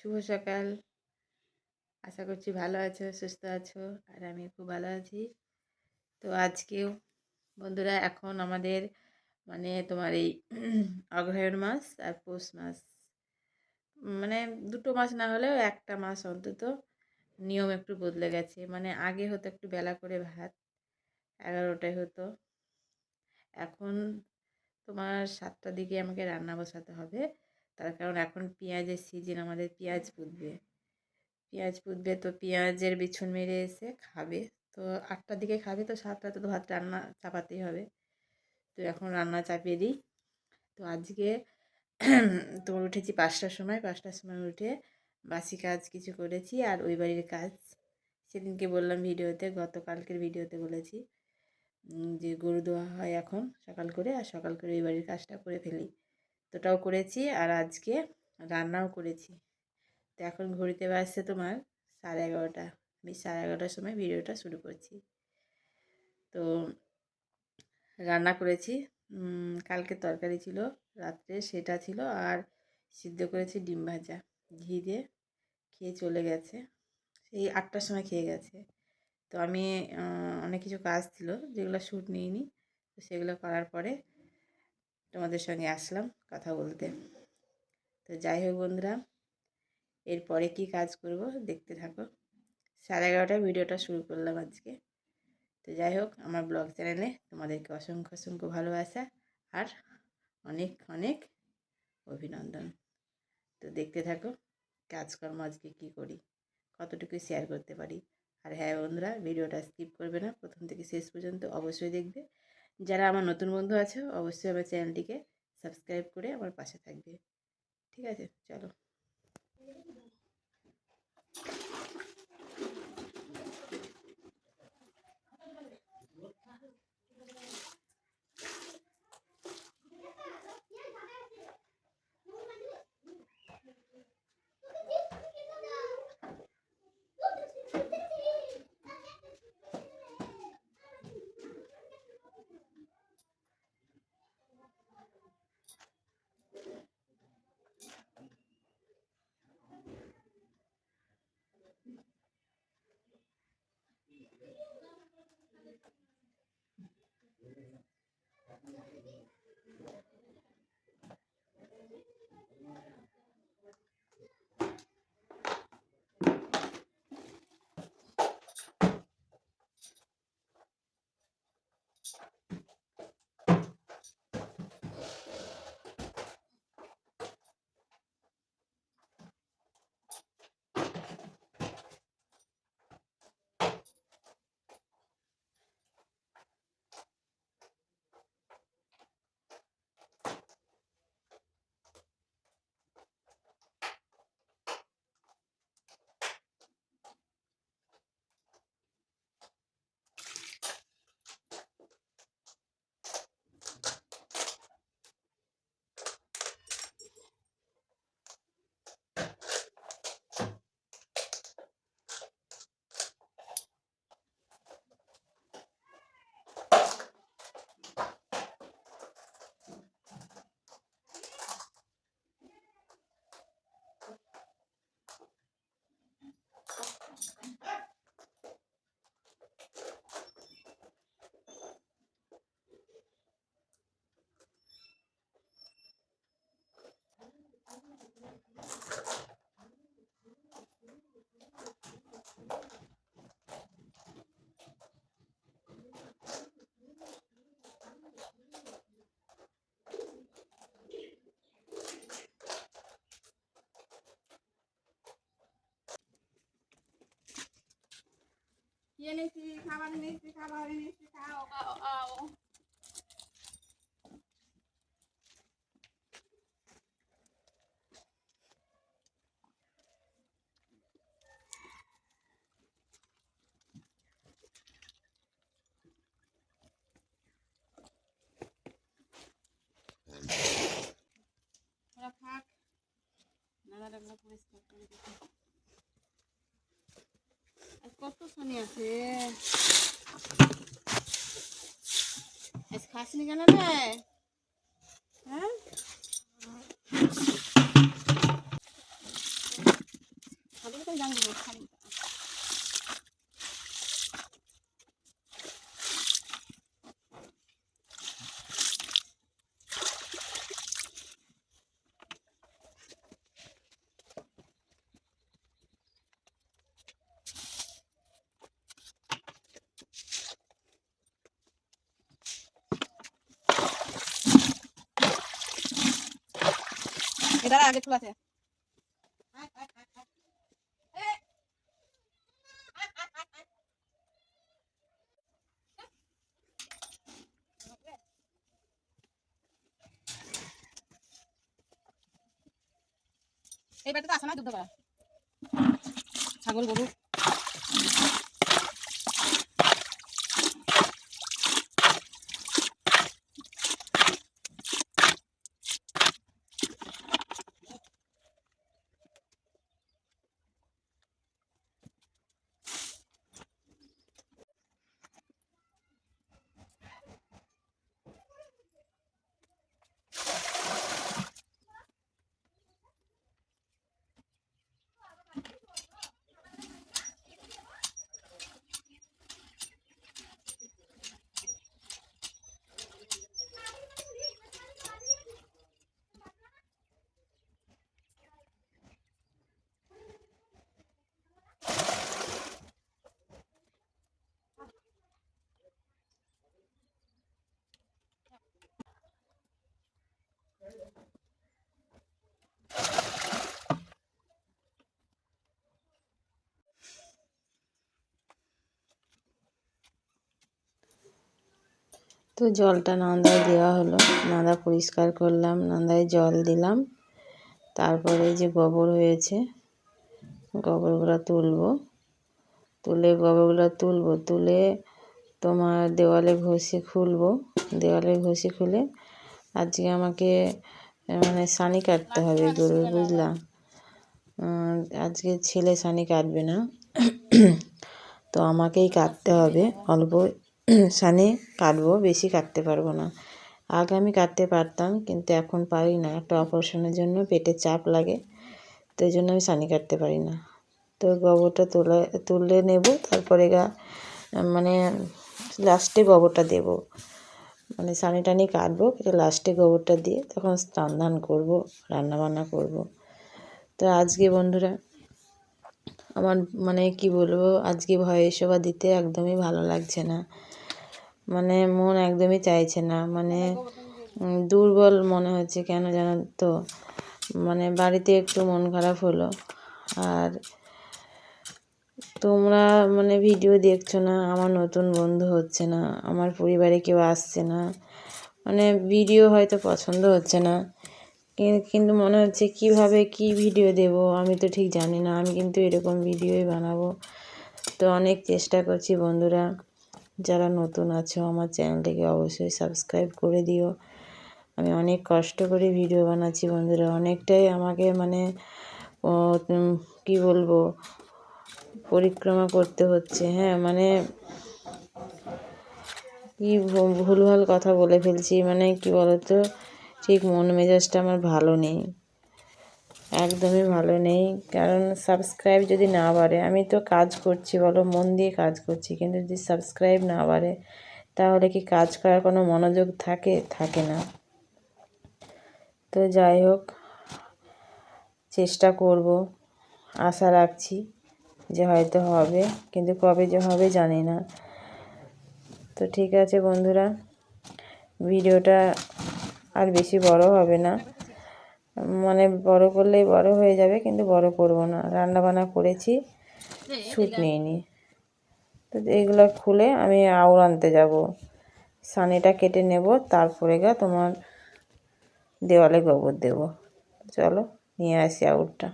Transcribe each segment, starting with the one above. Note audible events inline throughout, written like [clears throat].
শুভ সকাল। আশা করছি ভালো আছো, সুস্থ আছো, আর আমি খুব ভালো আছি। তো আজকেও বন্ধুরা এখন আমাদের মানে তোমার এই [clears throat] অগ্রহায়ণ মাস আর পৌষ মাস। মানে দুটো মাস না হলেও একটা মাস অন্তত নিয়ম একটু বদলে গেছে। মানে আগে হতো একটু বেলা করে ভাত, এগারোটায় হতো। এখন তোমার সাতটার দিকে আমাকে রান্না বসাতে হবে। তার কারণ এখন পেঁয়াজের সিজন আমাদের পেঁয়াজ পুঁতবে পেঁয়াজ পুঁতবে তো পেঁয়াজের বিছুন মেরে এসে খাবে। তো আটটার দিকে খাবে তো সাতটাতে তো ভাত রান্না চাপাতেই হবে। তো এখন রান্না চাপিয়ে দিই। তো আজকে [clears throat] তোমার উঠেছি পাঁচটার সময়। পাঁচটার সময় উঠে বাসি কাজ কিছু করেছি আর ওই বাড়ির কাজ। সেদিনকে বললাম ভিডিওতে, গতকালকের ভিডিওতে বলেছি যে গরু দোয়া হয় এখন সকাল করে আর সকাল করে ওই বাড়ির কাজটা করে ফেলি। তোটাও করেছি আর আজকে রান্নাও করেছি। তো এখন ঘড়িতে বাজছে তোমার সাড়ে এগারোটা। আমি সাড়ে এগারোটার সময় ভিডিওটা শুরু করছি। তো রান্না করেছি। কালকে তরকারি ছিল, রাত্রে সেটা ছিল আর সিদ্ধ করেছি ডিম ভাজা। ঘি দিয়ে খেয়ে চলে গেছে। সেই আটটার সময় খেয়ে গেছে। তো আমি অনেক কিছু কাজ ছিল যেগুলো শ্যুট নিইনি। তো সেগুলো করার পরে তোমাদের সঙ্গে আসলাম কথা বলতে। তো যাই হোক বন্ধুরা, এরপরে কি কাজ করব দেখতে থাকো। সাড়ে এগারোটায় ভিডিওটা শুরু করলাম আজকে। তো যাই হোক, আমার ব্লগ চ্যানেলে তোমাদেরকে অসংখ্য অসংখ্য ভালোবাসা আর অনেক অনেক অভিনন্দন। তো দেখতে থাকো কাজকর্ম আজকে কী করি, কতটুকু শেয়ার করতে পারি। আর হ্যাঁ বন্ধুরা, ভিডিওটা স্কিপ করবে না, প্রথম থেকে শেষ পর্যন্ত অবশ্যই দেখবে। যারা আমার নতুন বন্ধু আছে, অবশ্যই আমার চ্যানেলটিকে সাবস্ক্রাইব করে আমার পাশে থাকবে। ঠিক আছে, চলো। এনেছি খাবার এনেছি খাবার এনেছি খাও খাও খাও থাক নানা রান্না পরিষ্কার করে দিতে কত শনি আছে খাসনি কেন রে? হ্যাঁ? খাবি তো জানি খাবি এটা আগে আছে এই বাড়িতে আসে না দুধ ছাগল গরু। তো জলটা নান্দায় দেওয়া হলো। নান্দা পরিষ্কার করলাম, নান্দায় জল দিলাম। তারপরে যে গোবর হয়েছে, গোবরগুলো তুলব। তুলে গোবরগুলো তুলব, তুলে তোমার দেওয়ালে ঘষে খুলব। দেওয়ালে ঘষে খুলে আজকে আমাকে মানে সানি কাটতে হবে গরুর বুঝলাম আজকে ছেলে সানি কাটবে না। তো আমাকেই কাটতে হবে, অল্প সানি কাটবো, বেশি কাটতে পারব না। আগে আমি কাটতে পারতাম, কিন্তু এখন পারি না। একটা অপারেশনের জন্য পেটে চাপ লাগে, তো এই জন্য আমি সানি কাটতে পারি না। তো গোবরটা তুলে তুলে নেব, তারপরে গা মানে লাস্টে গোবরটা দেব। মানে সানি টানি কাটবো, কেটে লাস্টে গোবরটা দিয়ে তখন স্নান ধান করব, রান্না বান্না করব। তো আজকে বন্ধুরা, আমার মানে কি বলব, আজকে ভয়েস ওভার দিতে একদমই ভালো লাগছে না। মানে মন একদমই চাইছে না মানে দুর্বল মনে হচ্ছে কেন জানো তো? মানে বাড়িতে একটু মন খারাপ হলো। আর তোমরা মানে ভিডিও দেখছ না, আমার নতুন বন্ধু হচ্ছে না, আমার পরিবারে কেউ আসছে না। মানে ভিডিও হয়তো পছন্দ হচ্ছে না কিন্তু মনে হচ্ছে কীভাবে কি ভিডিও দেব, আমি তো ঠিক জানি না, আমি কিন্তু এরকম ভিডিওই বানাবো। তো অনেক চেষ্টা করছি বন্ধুরা। যারা নতুন আছো, আমার চ্যানেলটাকে অবশ্যই সাবস্ক্রাইব করে দিও। আমি অনেক কষ্ট করে ভিডিও বানাচ্ছি বন্ধুরা। অনেকটাই আমাকে মানে কি বলব, পরিক্রমা করতে হচ্ছে। হ্যাঁ মানে কি ভুলভাল কথা বলে ফেলছি। মানে কি বলতো, ঠিক মন মেজাজটা আমার ভালো নেই। একদমই ভালো নেই। কারণ সাবস্ক্রাইব যদি না বাড়ে, আমি তো কাজ করছি বলো, মন দিয়ে কাজ করছি, কিন্তু যদি সাবস্ক্রাইব না বাড়ে, তাহলে কি কাজ করার কোনো মনোযোগ থাকে? থাকে না। তো যাই হোক, চেষ্টা করব, আশা রাখছি যে হয়তো হবে, কিন্তু কবে যে হবে জানি না। তো ঠিক আছে বন্ধুরা, ভিডিওটা আর বেশি বড় হবে না। মানে বড় করলেই বড় হয়ে যাবে, কিন্তু বড় করব না। রান্না বান্না করেছি শ্যুট নিইনি। তো এগুলো খুলে আমি আউর আনতে যাব। সানিটা কেটে নেব, তারপরে গা তোমার দেওয়ালে গোবর দেব। চলো, নিয়ে আসি আউরটা।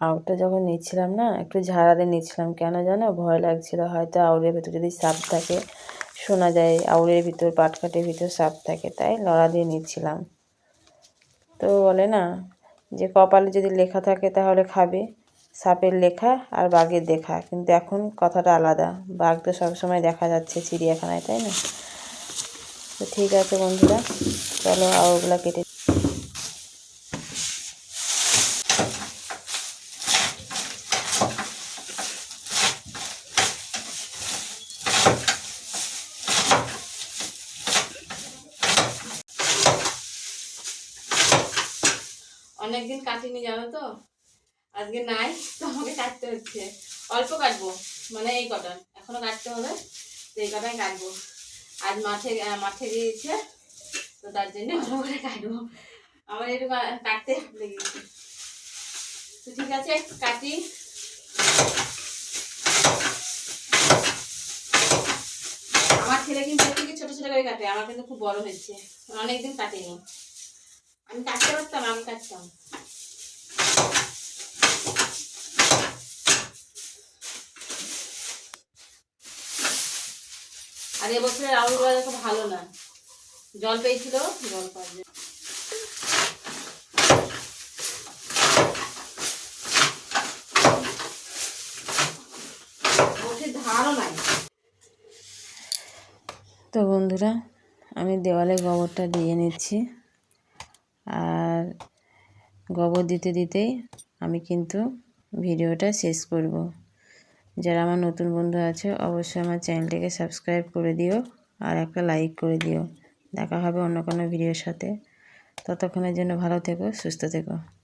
আউটটা যখন নিচ্ছিলাম না, একটু ঝাড়াতে নিচ্ছিলাম। কেন জানো? ভয় লাগছিল। হয়তো আউলের ভেতর যদি সাপ থাকে, শোনা যায় আউলের ভিতর, পাটকাটের ভিতর সাপ থাকে, তাই লড়া দিয়ে নিচ্ছিলাম। তো বলে না, যে কপালে যদি লেখা থাকে তাহলে খাবে। সাপের লেখা আর বাঘের দেখা। কিন্তু এখন কথাটা আলাদা। বাঘ তো সবসময় দেখা যাচ্ছে চিড়িয়াখানায়, তাই না? তো ঠিক আছে বন্ধুরা, চলো আউলগুলো কেটে অনেকদিন কাটিনি, জানো তো? আজকে নাই, তো আমাকে কাটতে হচ্ছে। অল্প কাটবো মানে এই কটা। এখনও কাটতে হবে, তো এই কটাই কাটবো। আজ মাঠে মাঠে গিয়েছে, তো তার জন্য অল্প করে কাটবো। আমার একটু কাটতে লেগেছে। তো ঠিক আছে, কাটি। আমার ছেলে কিন্তু ছোট ছোট করে কাটে, আমার কিন্তু খুব বড় হয়েছে। অনেকদিন কাটেনি। আমি কাটতে পারতাম, আমি কাটতাম। আর এবছরের রাউন্ডগুলো খুব ভালো না। জল পেয়েছিল, জল পাবে তো বন্ধুরা, আমি দেওয়ালে গোবরটা দিয়ে নিচ্ছি। আর গোবর দিতে দিতেই আমি কিন্তু ভিডিওটা শেষ করব। যারা আমার নতুন বন্ধু আছে, অবশ্যই আমার চ্যানেলটিকে সাবস্ক্রাইব করে দিও আর একটা লাইক করে দিও। দেখা হবে অন্য কোনো ভিডিওর সাথে। ততক্ষণের জন্য ভালো থেকো, সুস্থ থেকো।